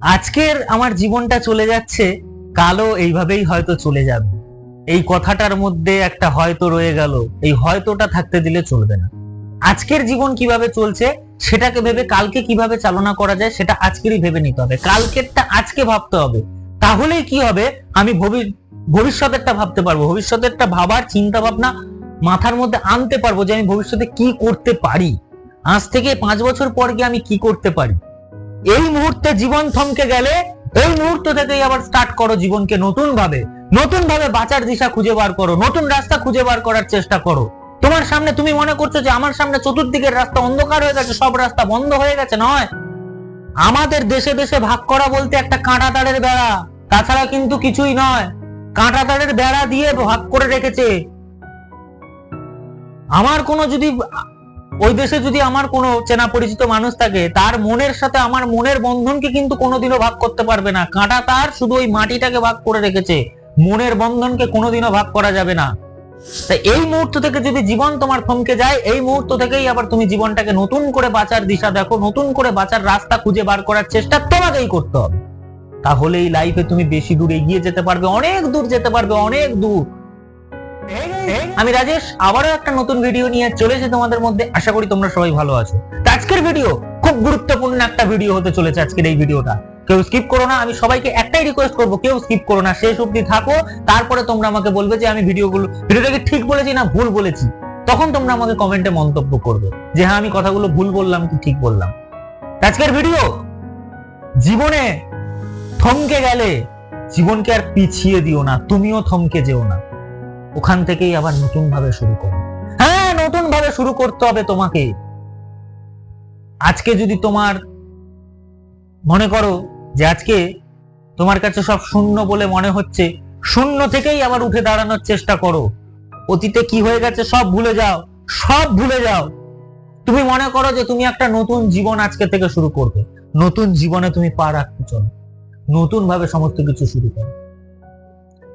আজকের আমার জীবনটা চলে যাচ্ছে, কালও এইভাবেই হয়তো চলে যাবে। এই কথাটার মধ্যে একটা হয়তো রয়ে গেল, এই হয়তোটা থাকতে দিলে চলবে না। আজকের জীবন কীভাবে চলছে, সেটাকে ভেবে কালকে কীভাবে চালনা করা যায়, সেটা আজকেরই ভেবে নিতে হবে। কালকেরটা আজকে ভাবতে হবে। তাহলেই কি হবে, আমি ভবি- ভবিষ্যতেরটা ভাবতে পারব। ভবিষ্যতেরটা ভাবার চিন্তা ভাবনা মাথার মধ্যে আনতে পারব যে আমি ভবিষ্যতে কি করতে পারি। আজ থেকে পাঁচ বছর পর গিয়ে আমি কি করতে পারি? এই মুহূর্তে জীবন থমকে গেলে, এই মুহূর্ত থেকেই আবার স্টার্ট করো জীবনকে নতুন ভাবে নতুন ভাবে বাঁচার দিশা খুঁজে বার করো, নতুন রাস্তা খুঁজে বার করার চেষ্টা করো। তোমার সামনে তুমি মনে করছ যে আমার সামনে চতুর্দিকের রাস্তা অন্ধকার হয়ে গেছে, সব রাস্তা বন্ধ হয়ে গেছে, নয়। আমাদের দেশে দেশে ভাগ করা বলতে একটা কাঁটা তারের বেড়া, তাছাড়া কিন্তু কিছুই নয়। কাঁটা তারের বেড়া দিয়ে ভাগ করে রেখেছে। আমার কোনো যদি ওই দেশে যদি আমার কোনো চেনা পরিচিত মানুষ থাকে, তার মনের সাথে আমার মনের বন্ধনকে কিন্তু কোনোদিনও ভাগ করতে পারবে না। কাঁটা তার শুধু ওই মাটিটাকে ভাগ করে রেখেছে। মনের বন্ধনকে কোনোদিনও ভাগ করা যাবে না। তাই এই মুহূর্ত থেকে যদি জীবন তোমার থমকে যায়, এই মুহূর্ত থেকেই আবার তুমি জীবনটাকে নতুন করে বাঁচার দিশা দেখো, নতুন করে বাঁচার রাস্তা খুঁজে বার করার চেষ্টা তোমাকেই করতে হবে। তাহলেই লাইফে তুমি বেশি দূর এগিয়ে যেতে পারবে, অনেক দূর যেতে পারবে, অনেক দূর। আমি রাজেশ, আবারও একটা নতুন ভিডিও নিয়ে চলে এসে তোমাদের মধ্যে। আশা করি তোমরা সবাই ভালো আছো। আজকের ভিডিও খুব গুরুত্বপূর্ণ একটা ভিডিও হতে চলেছে আজকের এই ভিডিওটা কেউ স্কিপ করো না, আমি সবাইকে একটাই রিকোয়েস্ট করব, কেউ স্কিপ করো না। শেষ অবধি থাকো, তারপরে তোমরা আমাকে বলবে যে আমি ভিডিওগুলো ভিডিওটাকে ঠিক বলেছি না ভুল বলেছি। তখন তোমরা আমাকে কমেন্টে মন্তব্য করবে যে হ্যাঁ আমি কথাগুলো ভুল বললাম, কি ঠিক বললাম? আজকের ভিডিও জীবনে থমকে গেলে জীবনকে আর পিছিয়ে দিও না, তুমিও থমকে যেও না। ওখান থেকেই আবার নতুন ভাবে শুরু করো। হ্যাঁ নতুন ভাবে শুরু করতে হবে তোমাকে। আজকে যদি তোমার মনে করো যে আজকে তোমার কাছে সব শূন্য বলে মনে হচ্ছে, শূন্য থেকেই আবার উঠে দাঁড়ানোর চেষ্টা করো। অতীতে কি হয়ে গেছে সব ভুলে যাও, সব ভুলে যাও। তুমি মনে করো যে তুমি একটা নতুন জীবন আজকে থেকে শুরু করবে। নতুন জীবনে তুমি পা রাখতে চলো। নতুন ভাবে সমস্ত কিছু শুরু করো।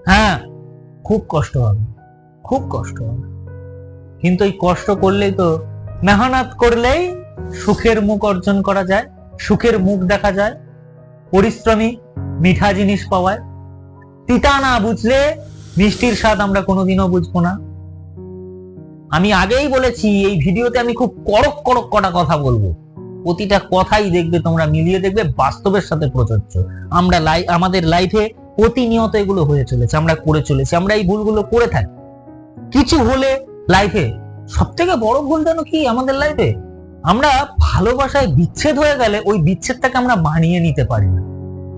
হ্যাঁ খুব কষ্ট হবে, খুব কষ্ট হবে। কিন্তু এই কষ্ট করলেই তো মেহনত করলেই সুখের মুখ অর্জন করা যায়, সুখের মুখ দেখা যায়, পরিশ্রমী, মিঠা জিনিস পাওয়ায়। তিতা না বুঝলে মিষ্টির স্বাদ আমরা কোনোদিনও বুঝব না। আমি আগেই বলেছি, এই ভিডিওতে আমি খুব কড়ক কড়ক কটা কথা বলব। প্রতিটা কথাই দেখবে তোমরা, মিলিয়ে দেখবে বাস্তবের সাথে প্রযোজ্য। আমরা লাই আমাদের লাইফে প্রতিনিয়ত এগুলো হয়ে চলেছে, আমরা করে চলেছি, আমরা এই ভুলগুলো করে থাকি। কিছু হলে লাইফে সব থেকে বড় ভুল যেন কি আমাদের লাইফে আমরা ভালোবাসায় বিচ্ছেদ হয়ে গেলে ওই বিচ্ছেদটাকে আমরা মানিয়ে নিতে পারি না।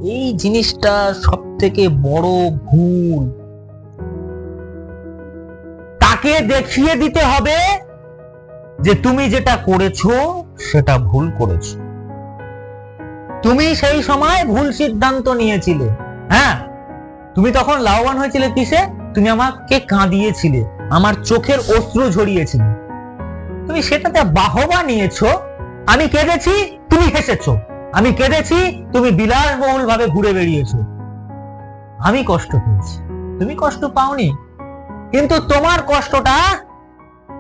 এই জিনিসটা সব থেকে বড় ভুল। তাকে দেখিয়ে দিতে হবে যে তুমি যেটা করেছ, সেটা ভুল করেছ। তুমি সেই সময় ভুল সিদ্ধান্ত নিয়েছিলে হ্যাঁ? তুমি তখন লাভবান হয়েছিলে কিসে? তুমি আমাকে কাঁদিয়েছিলে, আমার চোখের অশ্রু ঝরিয়েছিলে। তুমি সেটাতে বাহবা নিয়েছো। আমি কেঁদেছি, তুমি হেসেছো। আমি কেঁদেছি, তুমি বিলাসবহুল ভাবে ঘুরে বেরিয়েছো আমি কষ্ট পেয়েছি। তুমি কষ্ট পাওনি। কিন্তু তোমার কষ্টটা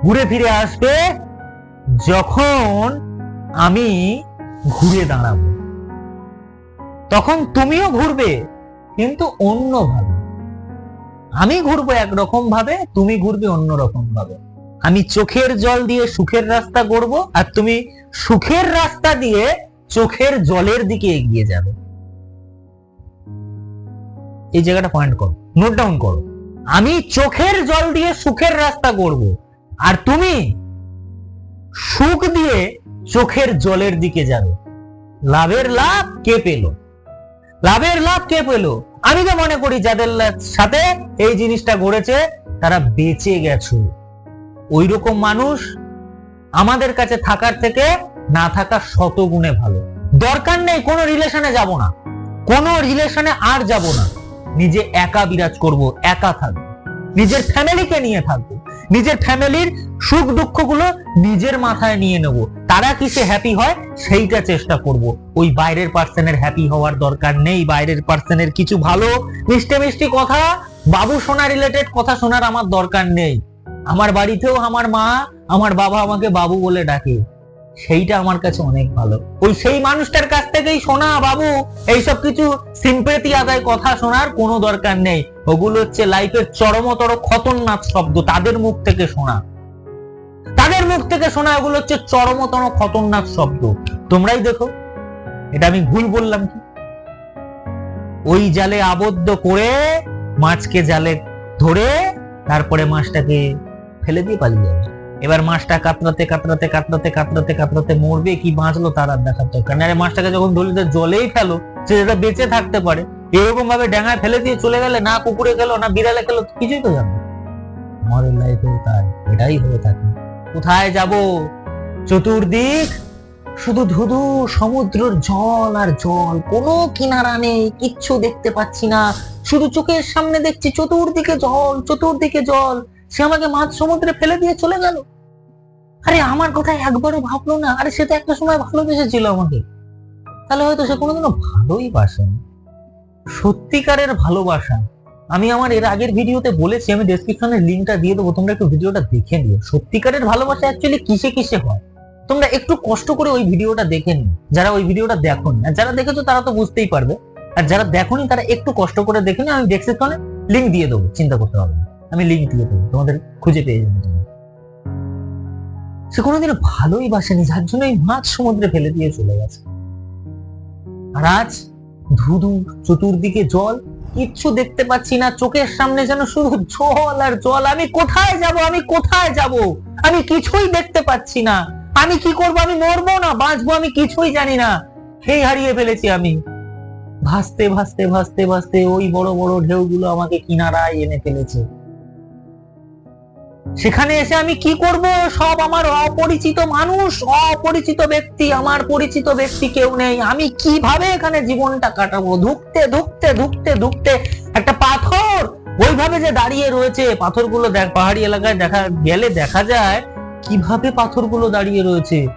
ঘুরে ফিরে আসবে যখন আমি ঘুরে দাঁড়াবো। তখন তুমিও ঘুরবে। কিন্তু অন্যভাবে। আমি ঘুরবো একরকম ভাবে তুমি ঘুরবে অন্যরকম ভাবে আমি চোখের জল দিয়ে সুখের রাস্তা করব আর তুমি সুখের রাস্তা দিয়ে চোখের জলের দিকে এগিয়ে যাবে। এই জায়গাটা পয়েন্ট করো। নোট ডাউন করো। আমি চোখের জল দিয়ে সুখের রাস্তা করব আর তুমি সুখ দিয়ে চোখের জলের দিকে যাবে। লাভের লাভ কে পেল? লাভের লাভ কে পেল? আমি তো মনে করি যাদের সাথে এই জিনিসটা ঘটেছে, তারা বেঁচে গেছো। ওই রকম মানুষ আমাদের কাছে থাকার থেকে না থাকা শত গুণে ভালো। দরকার নেই, কোনো রিলেশনে যাব না। কোনো রিলেশনে আর যাব না। নিজে একা বিরাজ করব, একা থাকব। নিজের ফ্যামিলিকে নিয়ে থাকব। নিজের ফ্যামিলির সুখ দুঃখগুলো নিজের মাথায় নিয়ে নেব। তারা কিসে হ্যাপি হয়? সেইটা চেষ্টা করব। ওই বাইরের পার্সনের হ্যাপি হওয়ার দরকার নেই। বাইরের পার্সনের কিছু ভালো, মিষ্টি মিষ্টি কথা, বাবু শোনা রিলেটেড কথা শোনার আমার দরকার নেই। আমার বাড়িতেও আমার মা, আমার বাবা আমাকে বাবু বলে ডাকে। সেইটা আমার কাছে অনেক ভালো। ওই সেই মানুষটার কাছ থেকেই শোনা বাবু, এইসব কিছু সিম্পেতি আদায় কথা শোনার কোনো দরকার নেই। ওগুলো হচ্ছে লাইফের চরমতর খতরনাক শব্দ, তাদের মুখ থেকে শোনা। তাদের মুখ থেকে শোনা ওগুলো হচ্ছে চরমতর খতরনাক শব্দ। তোমরাই দেখো। এটা আমি ভুল বললাম কি? ওই জালে আবদ্ধ করে মাছকে জালে ধরে তারপরে মাছটাকে ফেলে দিয়ে পালিয়ে যাবে। এবার মাছটা কাতরাতে কাতরাতে কাতরাতে কাতরাতে কাতরাতে মরবে, কি বাঁচলো তার আর দেখার দরকার নেই। মাছটাকে যখন ধরলে জলেই ফেলো, সে যেটা বেঁচে থাকতে পারে এরকম ভাবে ড্যাঙায় ফেলে দিয়ে চলে গেলে না কুকুরে গেল, না বিড়ালে গেল কিছুই তো জানো না। আমাদের লাইফেও তাই, এটাই হয়ে থাকে। কোথায় যাব? চতুর্দিক, শুধু ধুধু সমুদ্রের জল আর জল, কোনো কিনারা নেই, কিচ্ছু দেখতে পাচ্ছি না। শুধু চোখের সামনে দেখছি চতুর্দিকে জল চতুর্দিকে জল। সে আমাকে মাঝ সমুদ্রে ফেলে দিয়ে চলে গেল। আরে, আমার কথা একবারও ভাবলো না। আরে, সে তো একটা সময় ভালোবেসেছিল আমাকে। তাহলে হয়তো সে কোনোদিনও ভালোই বাসেনি। সত্যিকারের ভালোবাসা। আমি আমার এর আগের ভিডিওতে বলেছি, আমি ডেসক্রিপশনের লিঙ্কটা দিয়ে দেবো, তোমরা একটু ভিডিওটা দেখে নিও। সত্যিকারের ভালোবাসা অ্যাকচুয়ালি কিসে কিসে হয়? তোমরা একটু কষ্ট করে ওই ভিডিওটা দেখে নিও। যারা ওই ভিডিওটা দেখোনি, আর যারা দেখেছ তারা তো বুঝতেই পারবে। আর যারা দেখোনি, তারা একটু কষ্ট করে দেখে নিও। আমি ডেসক্রিপশনে লিঙ্ক দিয়ে দেবো, চিন্তা করতে হবে না। আমি লিঙ্ক দিয়ে দেবো, তোমাদের খুঁজে পেয়ে যাবে। তোমরা সে কোনোদিন ভালোই বাসেনি, যার জন্য এই মাছ সমুদ্রে ফেলে দিয়ে চলে গেছে। আর আজ ধুধু চতুর্দিকে জল, কিচ্ছু দেখতে পাচ্ছি না, চোখের সামনে যেন শুধু জল আর জল। আমি কোথায় যাব? আমি কোথায় যাব? আমি কিছুই দেখতে পাচ্ছি না। আমি কি করব? আমি মরবো না? বাঁচবো? আমি কিছুই জানি না। সেই হারিয়ে ফেলেছি আমি। ভাসতে ভাসতে ভাসতে ভাসতে ওই বড় বড় ঢেউগুলো আমাকে কিনারায় এনে ফেলেছে। সেখানে এসে আমি কি করব? সব আমার অপরিচিত মানুষ, অপরিচিত ব্যক্তি, আমার পরিচিত ব্যক্তি কেউ নেই। আমি কীভাবে এখানে জীবনটা কাটাবো? ধুকতে ধুকতে ধুকতে ধুকতে একটা পাথর ওইভাবে যে দাঁড়িয়ে রয়েছে, পাথরগুলো দেখ, পাহাড়ি এলাকায় দেখা, গেলে দেখা যায় কীভাবে পাথরগুলো দাঁড়িয়ে রয়েছে।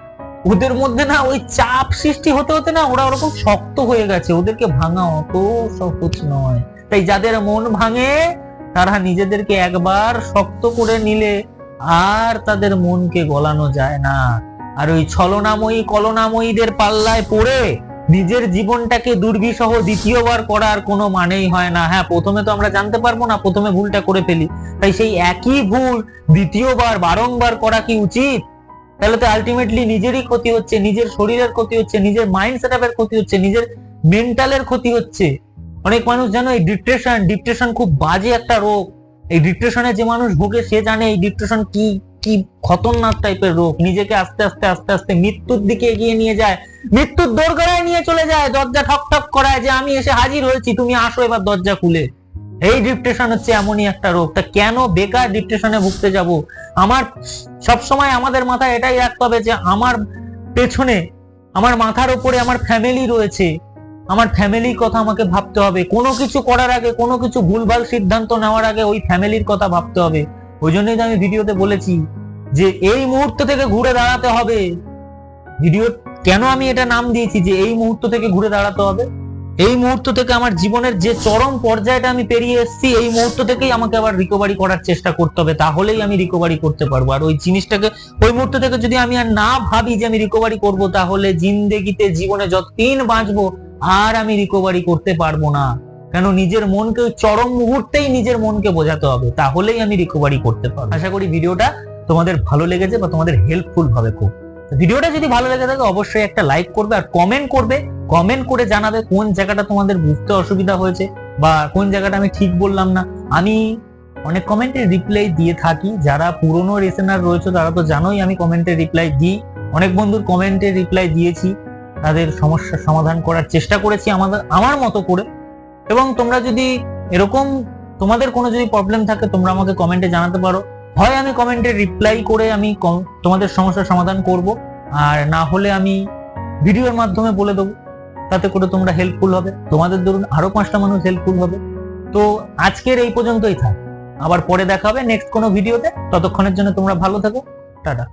ওদের মধ্যে না ওই চাপ সৃষ্টি হতে হতে না ওরা ওরকম শক্ত হয়ে গেছে। ওদেরকে ভাঙা অত সহজ নয়। তাই যাদের মন ভাঙে তারা নিজেদেরকে একবার শক্ত করে নিলে আর তাদের মনকে গলানো যায় না। আর ওই ছলনাময়ী কলনাময়ীদের পাল্লায় পড়ে নিজের জীবনটাকে দুর্বিসহ দ্বিতীয়বার করার কোনো মানেই হয় না। হ্যাঁ প্রথমে তো আমরা জানতে পারব না, প্রথমে ভুলটা করে ফেলি। তাই সেই একই ভুল দ্বিতীয়বার, বারংবার করা কি উচিত? তাহলে তো আলটিমেটলি নিজেরই ক্ষতি হচ্ছে, নিজের শরীরের ক্ষতি হচ্ছে, নিজের মাইন্ড সেটআপের ক্ষতি হচ্ছে, নিজের মেন্টালের ক্ষতি হচ্ছে। অনেক মানুষ জানো এই ডিপ্রেশন ডিপ্রেশন খুব বাজে একটা রোগ। এই ডিপ্রেশনে যে মানুষ ভোগে, সে জানে এই ডিপ্রেশন কি কি খতরনাক টাইপের রোগ। নিজেকে আস্তে আস্তে আস্তে আস্তে মৃত্যুর দিকে এগিয়ে নিয়ে যায়। মৃত্যুর দোরগড়ায় নিয়ে চলে যায়, দরজা ঠক ঠক করায় যে আমি এসে হাজির হয়েছি, তুমি আসো এবার দরজা খুলে। এই ডিপ্রেশন হচ্ছে এমনই একটা রোগ। তা কেন বেকার ডিপ্রেশনে ভুগতে যাব? আমার সব সময় আমাদের মাথায় এটাই রাখতে হবে যে আমার পেছনে, আমার মাথার উপরে আমার ফ্যামিলি রয়েছে। আমার ফ্যামিলির কথা আমাকে ভাবতে হবে। কোনো কিছু করার আগে, কোনো কিছু ভুলভাল সিদ্ধান্ত নেওয়ার আগে ওই ফ্যামিলির কথা ভাবতে হবে। ওই জন্যই আমি ভিডিওতে বলেছি যে এই মুহূর্ত থেকে ঘুরে দাঁড়াতে হবে। ভিডিও, কেন আমি এটা নাম দিয়েছি যে এই মুহূর্ত থেকে ঘুরে দাঁড়াতে হবে? এই মুহূর্ত থেকে আমার জীবনের যে চরম পর্যায়টা আমি পেরিয়ে এসেছি, এই মুহূর্ত থেকেই আমাকে আবার রিকভারি করার চেষ্টা করতে হবে। তাহলেই আমি রিকভারি করতে পারব। আর ওই জিনিসটাকে, ওই মুহূর্ত থেকে যদি আমি আর না ভাবি যে আমি রিকভারি করব, তাহলে জিন্দেগিতে জীবনে যতদিন বাঁচবো আর আমি রিকভারি করতে পারব না। কেন নিজের মনকে চরম মুহূর্তেই নিজের মনকে বোঝাতে হবে, তাহলেই আমি রিকভারি করতে পারব। আশা করি ভিডিওটা তোমাদের ভালো লেগেছে বা তোমাদের হেল্পফুল হবে খুব। ভিডিওটা যদি ভালো লেগে থাকে, অবশ্যই একটা লাইক করবে আর কমেন্ট করবে। কমেন্ট করে জানাবে কোন জায়গাটা তোমাদের বুঝতে অসুবিধা হয়েছে বা কোন জায়গাটা আমি ঠিক বললাম না। আমি অনেক কমেন্টের রিপ্লাই দিয়ে থাকি। যারা পুরনো রেসেনার রয়েছে, তারা তো জানোই আমি কমেন্টের রিপ্লাই দিই। অনেক বন্ধুর কমেন্টের রিপ্লাই দিয়েছি। তাদের সমস্যার সমাধান করার চেষ্টা করেছি আমাদের, আমার মতো করে। এবং তোমরা যদি এরকম, তোমাদের কোনো যদি প্রবলেম থাকে, তোমরা আমাকে কমেন্টে জানাতে পারো। হয় আমি কমেন্টে রিপ্লাই করে আমি তোমাদের সমস্যার সমাধান করব। আর না হলে আমি ভিডিওর মাধ্যমে বলে দেবো। তাতে করে তোমরা হেল্পফুল হবে। তোমাদের ধরুন আরও পাঁচটা মানুষ হেল্পফুল হবে। তো আজকের এই পর্যন্তই থাক। আবার পরে দেখা হবে নেক্সট কোনো ভিডিওতে ততক্ষণের জন্য তোমরা ভালো থাকো। টাটা।